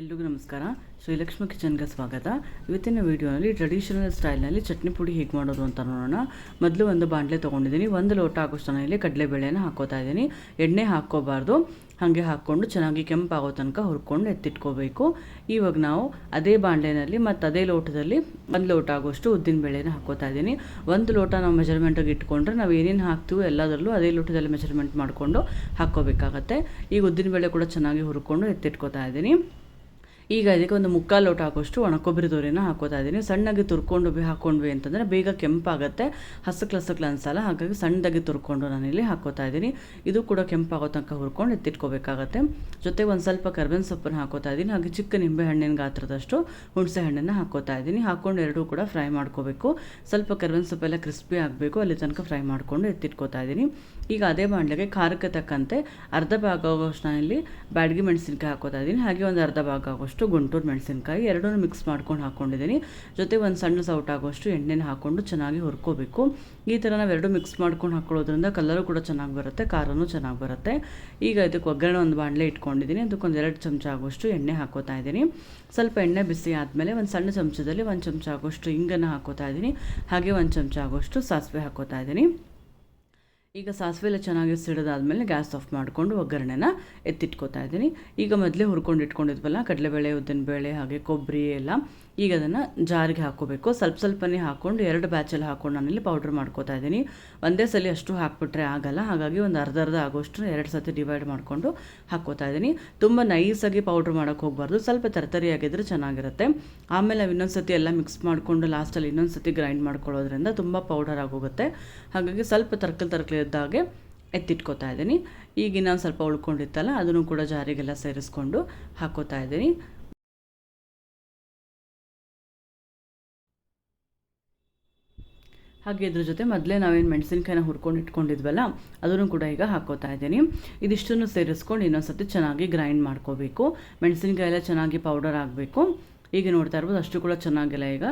ಎಲ್ರಿಗೂ ನಮಸ್ಕಾರ. ಶ್ರೀಲಕ್ಷ್ಮಿ ಕಿಚನ್ಗೆ ಸ್ವಾಗತ. ಇವತ್ತಿನ ವೀಡಿಯೋನಲ್ಲಿ ಟ್ರೆಡಿಷನಲ್ ಸ್ಟೈಲ್ನಲ್ಲಿ ಚಟ್ನಿ ಪುಡಿ ಹೇಗೆ ಮಾಡೋದು ಅಂತ ನೋಡೋಣ. ಮೊದಲು ಒಂದು ಬಾಣಲೆ ತೊಗೊಂಡಿದ್ದೀನಿ. ಒಂದು ಲೋಟ ಆಗೋಷ್ಟು ಇಲ್ಲಿ ಕಡಲೆಬೇಳೆನ ಹಾಕೋತಾ ಇದ್ದೀನಿ. ಎಣ್ಣೆ ಹಾಕ್ಕೋಬಾರ್ದು. ಹಾಗೆ ಹಾಕ್ಕೊಂಡು ಚೆನ್ನಾಗಿ ಕೆಂಪಾಗೋ ತನಕ ಹುರ್ಕೊಂಡು ಎತ್ತಿಟ್ಕೋಬೇಕು. ಇವಾಗ ನಾವು ಅದೇ ಬಾಂಡ್ಲೆನಲ್ಲಿ ಮತ್ತು ಅದೇ ಲೋಟದಲ್ಲಿ ಒಂದು ಲೋಟ ಆಗೋಷ್ಟು ಉದ್ದಿನ ಬೇಳೆನ ಹಾಕೋತಾ ಇದ್ದೀನಿ. ಒಂದು ಲೋಟ ನಾವು ಮೆಜರ್ಮೆಂಟಿಗೆ ಇಟ್ಕೊಂಡ್ರೆ ನಾವು ಏನೇನು ಹಾಕ್ತೀವೋ ಎಲ್ಲದರಲ್ಲೂ ಅದೇ ಲೋಟದಲ್ಲಿ ಮೆಜರ್ಮೆಂಟ್ ಮಾಡಿಕೊಂಡು ಹಾಕ್ಕೋಬೇಕಾಗತ್ತೆ. ಈಗ ಉದ್ದಿನ ಬೇಳೆ ಕೂಡ ಚೆನ್ನಾಗಿ ಹುರ್ಕೊಂಡು ಎತ್ತಿಟ್ಕೋತಾ ಇದ್ದೀನಿ. ಈಗ ಇದಕ್ಕೆ ಒಂದು ಮುಕ್ಕಾಲು ಲೋಟ ಹಾಕೋಷ್ಟು ಒಣ ಕೊಬ್ಬರಿ ತುರಿನ ಹಾಕೋತಾ ಇದ್ದೀನಿ. ಸಣ್ಣಗೆ ತುರ್ಕೊಂಡು ಹಾಕೊಂಡ್ವಿ ಅಂತಂದರೆ ಬೇಗ ಕೆಂಪಾಗುತ್ತೆ. ಹಸಕ್ಲು ಹಸಕ್ಲು ಅನ್ಸಲ್ಲ, ಹಾಗಾಗಿ ಸಣ್ಣದಾಗಿ ತುರ್ಕೊಂಡು ನಾನಿಲ್ಲಿ ಹಾಕೋತಾ ಇದ್ದೀನಿ. ಇದು ಕೂಡ ಕೆಂಪಾಗೋ ತನಕ ಹುರ್ಕೊಂಡು ಎತ್ತಿಟ್ಕೋಬೇಕಾಗತ್ತೆ. ಜೊತೆಗೆ ಒಂದು ಸ್ವಲ್ಪ ಕರ್ಬೇವಿನ ಸೊಪ್ಪನ್ನು ಹಾಕೋತಾ ಇದ್ದೀನಿ. ಹಾಗೆ ಚಿಕ್ಕ ನಿಂಬೆ ಹಣ್ಣಿನ ಗಾತ್ರದಷ್ಟು ಹುಣಸೆ ಹಣ್ಣನ್ನು ಹಾಕೋತಾ ಇದ್ದೀನಿ. ಹಾಕ್ಕೊಂಡು ಎರಡೂ ಕೂಡ ಫ್ರೈ ಮಾಡ್ಕೋಬೇಕು. ಸ್ವಲ್ಪ ಕರ್ಬೇವಿನ ಸೊಪ್ಪೆಲ್ಲ ಕ್ರಿಸ್ಪಿ ಆಗಬೇಕು, ಅಲ್ಲಿ ತನಕ ಫ್ರೈ ಮಾಡಿಕೊಂಡು ಎತ್ತಿಟ್ಕೋತಾ ಇದ್ದೀನಿ. ಈಗ ಅದೇ ಬಾಣಲೆಗೆ ಖಾರಕ್ಕೆ ತಕ್ಕಂತೆ ಅರ್ಧ ಭಾಗ ಆಗೋಷ್ಟು ನಾನಿಲ್ಲಿ ಬ್ಯಾಡಗಿ ಮೆಣಸಿನ್ಕಾಯಿ ಹಾಕೋತಾ ಇದ್ದೀನಿ. ಹಾಗೆ ಒಂದು ಅರ್ಧ ಭಾಗ ಆಗೋಷ್ಟು ಗುಂಟೂರು ಮೆಣಸಿನ್ಕಾಯಿ ಎರಡನ್ನೂ ಮಿಕ್ಸ್ ಮಾಡ್ಕೊಂಡು ಹಾಕ್ಕೊಂಡಿದ್ದೀನಿ ಜೊತೆ ಒಂದು ಸಣ್ಣ ಸೌಟ್ ಆಗೋಷ್ಟು ಎಣ್ಣೆನ ಹಾಕ್ಕೊಂಡು ಚೆನ್ನಾಗಿ ಹುರ್ಕೋಬೇಕು. ಈ ಥರ ನಾವು ಎರಡು ಮಿಕ್ಸ್ ಮಾಡ್ಕೊಂಡು ಹಾಕ್ಕೊಳ್ಳೋದ್ರಿಂದ ಕಲರು ಕೂಡ ಚೆನ್ನಾಗಿ ಬರುತ್ತೆ, ಖಾರನೂ ಚೆನ್ನಾಗಿ ಬರುತ್ತೆ. ಈಗ ಇದಕ್ಕೆ ಒಗ್ಗರಣೆ ಒಂದು ಬಾಣಲೆ ಇಟ್ಕೊಂಡಿದ್ದೀನಿ. ಅದಕ್ಕೆ ಒಂದು ಎರಡು ಚಮಚ ಆಗೋಷ್ಟು ಎಣ್ಣೆ ಹಾಕೋತಾ ಇದ್ದೀನಿ. ಸ್ವಲ್ಪ ಎಣ್ಣೆ ಬಿಸಿ ಆದಮೇಲೆ ಒಂದು ಸಣ್ಣ ಚಮಚದಲ್ಲಿ ಒಂದು ಚಮಚ ಆಗೋಷ್ಟು ಹಿಂಗನ್ನು ಹಾಕೋತಾ ಇದ್ದೀನಿ. ಹಾಗೆ ಒಂದು ಚಮಚ ಆಗೋಷ್ಟು ಸಾಸಿವೆ ಹಾಕೋತಾ ಇದ್ದೀನಿ. ಈಗ ಸಾಸಿವೆ ಎಲ್ಲ ಚೆನ್ನಾಗಿ ಸಿಡಿದಾದ್ಮೇಲೆ ಗ್ಯಾಸ್ ಆಫ್ ಮಾಡಿಕೊಂಡು ಒಗ್ಗರಣೆನ ಎತ್ತಿಟ್ಕೋತಾ ಇದ್ದೀನಿ. ಈಗ ಮೊದಲೇ ಹುರ್ಕೊಂಡು ಇಟ್ಕೊಂಡಿದ್ವಲ್ಲ, ಕಡಲೆಬೇಳೆ, ಉದ್ದಿನಬೇಳೆ, ಹಾಗೆ ಕೊಬ್ಬರಿ ಎಲ್ಲ ಈಗ ಅದನ್ನು ಜಾರಿಗೆ ಹಾಕೋಬೇಕು. ಸ್ವಲ್ಪ ಸ್ವಲ್ಪನೇ ಹಾಕ್ಕೊಂಡು ಎರಡು ಬ್ಯಾಚಲ್ಲಿ ಹಾಕ್ಕೊಂಡು ನಾನಿಲ್ಲಿ ಪೌಡ್ರ್ ಮಾಡ್ಕೋತಾ ಇದ್ದೀನಿ. ಒಂದೇ ಸಲ ಅಷ್ಟು ಹಾಕ್ಬಿಟ್ರೆ ಆಗಲ್ಲ. ಹಾಗಾಗಿ ಒಂದು ಅರ್ಧ ಅರ್ಧ ಆಗೋಷ್ಟು ಎರಡು ಸತಿ ಡಿವೈಡ್ ಮಾಡಿಕೊಂಡು ಹಾಕ್ಕೋತಾ ಇದ್ದೀನಿ. ತುಂಬ ನೈಸಾಗಿ ಪೌಡ್ರ್ ಮಾಡೋಕ್ಕೆ ಹೋಗ್ಬಾರ್ದು. ಸ್ವಲ್ಪ ತರತರಿಯಾಗಿದ್ದರೆ ಚೆನ್ನಾಗಿರುತ್ತೆ. ಆಮೇಲೆ ನಾವು ಇನ್ನೊಂದು ಸತಿ ಎಲ್ಲ ಮಿಕ್ಸ್ ಮಾಡಿಕೊಂಡು ಲಾಸ್ಟಲ್ಲಿ ಇನ್ನೊಂದು ಸತಿ ಗ್ರೈಂಡ್ ಮಾಡ್ಕೊಳ್ಳೋದ್ರಿಂದ ತುಂಬ ಪೌಡರ್ ಆಗೋಗುತ್ತೆ. ಹಾಗಾಗಿ ಸ್ವಲ್ಪ ತರ್ಕಲ್ ತರ್ಕಲ್ ಇದ್ದಾಗೆ ಎತ್ತಿಟ್ಕೋತಾ ಇದ್ದೀನಿ. ಈಗ ಇನ್ನೊಂದು ಸ್ವಲ್ಪ ಉಳ್ಕೊಂಡಿತ್ತಲ್ಲ, ಅದನ್ನು ಕೂಡ ಜಾರಿಗೆಲ್ಲ ಸೇರಿಸ್ಕೊಂಡು ಹಾಕೋತಾ ಇದ್ದೀನಿ. ಹಾಗೆ ಇದ್ರ ಜೊತೆ ಮೊದಲೇ ನಾವೇನು ಮೆಣಸಿನ್ಕಾಯಿನ ಹುರ್ಕೊಂಡು ಇಟ್ಕೊಂಡಿದ್ವಲ್ಲ, ಅದನ್ನು ಕೂಡ ಈಗ ಹಾಕೋತಾ ಇದ್ದೀನಿ. ಇದಿಷ್ಟನ್ನು ಸೇರಿಸ್ಕೊಂಡು ಇನ್ನೊಂದ್ಸತಿ ಚೆನ್ನಾಗಿ ಗ್ರೈಂಡ್ ಮಾಡ್ಕೋಬೇಕು. ಮೆಣಸಿನ್ಕಾಯಿ ಎಲ್ಲ ಚೆನ್ನಾಗಿ ಪೌಡರ್ ಆಗಬೇಕು. ಈಗ ನೋಡ್ತಾ ಇರ್ಬೋದು ಅಷ್ಟು ಕೂಡ ಚೆನ್ನಾಗಿಲ್ಲ ಈಗ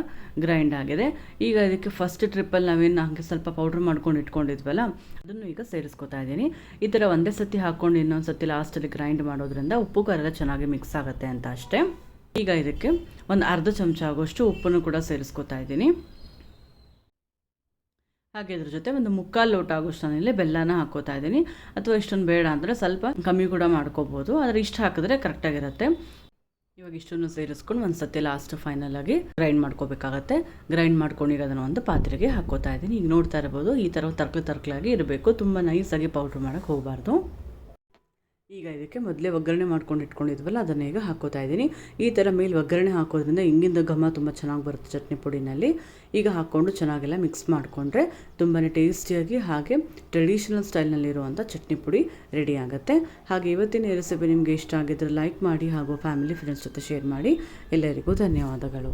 ಗ್ರೈಂಡ್ ಆಗಿದೆ. ಈಗ ಇದಕ್ಕೆ ಫಸ್ಟ್ ಟ್ರಿಪ್ಪಲ್ಲಿ ನಾವೇನು ಹಾಗೆ ಸ್ವಲ್ಪ ಪೌಡ್ರ್ ಮಾಡ್ಕೊಂಡು ಇಟ್ಕೊಂಡಿದ್ವಲ್ಲ, ಅದನ್ನು ಈಗ ಸೇರಿಸ್ಕೊತಾ ಇದ್ದೀನಿ. ಈ ಥರ ಒಂದೇ ಸತಿ ಹಾಕ್ಕೊಂಡು ಇನ್ನೊಂದು ಸತಿ ಲಾಸ್ಟಲ್ಲಿ ಗ್ರೈಂಡ್ ಮಾಡೋದ್ರಿಂದ ಉಪ್ಪು ಖಾರ ಚೆನ್ನಾಗಿ ಮಿಕ್ಸ್ ಆಗುತ್ತೆ ಅಂತ ಅಷ್ಟೇ. ಈಗ ಇದಕ್ಕೆ ಒಂದು ಅರ್ಧ ಚಮಚ ಆಗೋಷ್ಟು ಉಪ್ಪನ್ನು ಕೂಡ ಸೇರಿಸ್ಕೊತಾ ಇದ್ದೀನಿ. ಹಾಗೆ ಇದ್ರ ಜೊತೆ ಒಂದು ಮುಕ್ಕಾಲು ಲೋಟ ಆಗೋ ನಾನಿಲ್ಲಿ ಬೆಲ್ಲನ ಹಾಕೋತಾ ಇದ್ದೀನಿ. ಅಥವಾ ಇಷ್ಟೊಂದು ಬೇಡ ಅಂದರೆ ಸ್ವಲ್ಪ ಕಮ್ಮಿ ಕೂಡ ಮಾಡ್ಕೋಬೋದು. ಆದರೆ ಇಷ್ಟು ಹಾಕಿದ್ರೆ ಕರೆಕ್ಟಾಗಿರುತ್ತೆ ಇವಾಗ ಇಷ್ಟನ್ನು ಸೇರಿಸ್ಕೊಂಡು ಒಂದು ಸತಿ ಲಾಸ್ಟ್ ಫೈನಲ್ ಆಗಿ ಗ್ರೈಂಡ್ ಮಾಡ್ಕೋಬೇಕಾಗತ್ತೆ. ಗ್ರೈಂಡ್ ಮಾಡ್ಕೊಂಡು ಈಗ ಅದನ್ನು ಒಂದು ಪಾತ್ರೆಗೆ ಹಾಕೋತಾ ಇದ್ದೀನಿ. ಈಗ ನೋಡ್ತಾ ಇರ್ಬೋದು ಈ ಥರ ತರ್ಕಲು ತರ್ಕಲಾಗಿ ಇರಬೇಕು. ತುಂಬ ನೈಸಾಗಿ ಪೌಡ್ರ್ ಮಾಡೋಕ್ಕೆ ಹೋಗಬಾರ್ದು. ಈಗ ಇದಕ್ಕೆ ಮೊದಲೇ ಒಗ್ಗರಣೆ ಮಾಡ್ಕೊಂಡು ಇಟ್ಕೊಂಡಿದ್ವಲ್ಲ, ಅದನ್ನು ಈಗ ಹಾಕೋತಾ ಇದ್ದೀನಿ. ಈ ಥರ ಮೇಲೆ ಒಗ್ಗರಣೆ ಹಾಕೋದ್ರಿಂದ ಹಿಂಗಿಂದ ಘಮ ತುಂಬ ಚೆನ್ನಾಗಿ ಬರುತ್ತೆ ಚಟ್ನಿ ಪುಡಿನಲ್ಲಿ. ಈಗ ಹಾಕ್ಕೊಂಡು ಚೆನ್ನಾಗೆಲ್ಲ ಮಿಕ್ಸ್ ಮಾಡಿಕೊಂಡ್ರೆ ತುಂಬಾ ಟೇಸ್ಟಿಯಾಗಿ ಹಾಗೆ ಟ್ರೆಡಿಷನಲ್ ಸ್ಟೈಲ್ನಲ್ಲಿರುವಂಥ ಚಟ್ನಿ ಪುಡಿ ರೆಡಿ ಆಗುತ್ತೆ. ಹಾಗೆ ಇವತ್ತಿನ ರೆಸಿಪಿ ನಿಮಗೆ ಇಷ್ಟ ಆಗಿದ್ದರೆ ಲೈಕ್ ಮಾಡಿ ಹಾಗೂ ಫ್ಯಾಮಿಲಿ ಫ್ರೆಂಡ್ಸ್ ಜೊತೆ ಶೇರ್ ಮಾಡಿ. ಎಲ್ಲರಿಗೂ ಧನ್ಯವಾದಗಳು.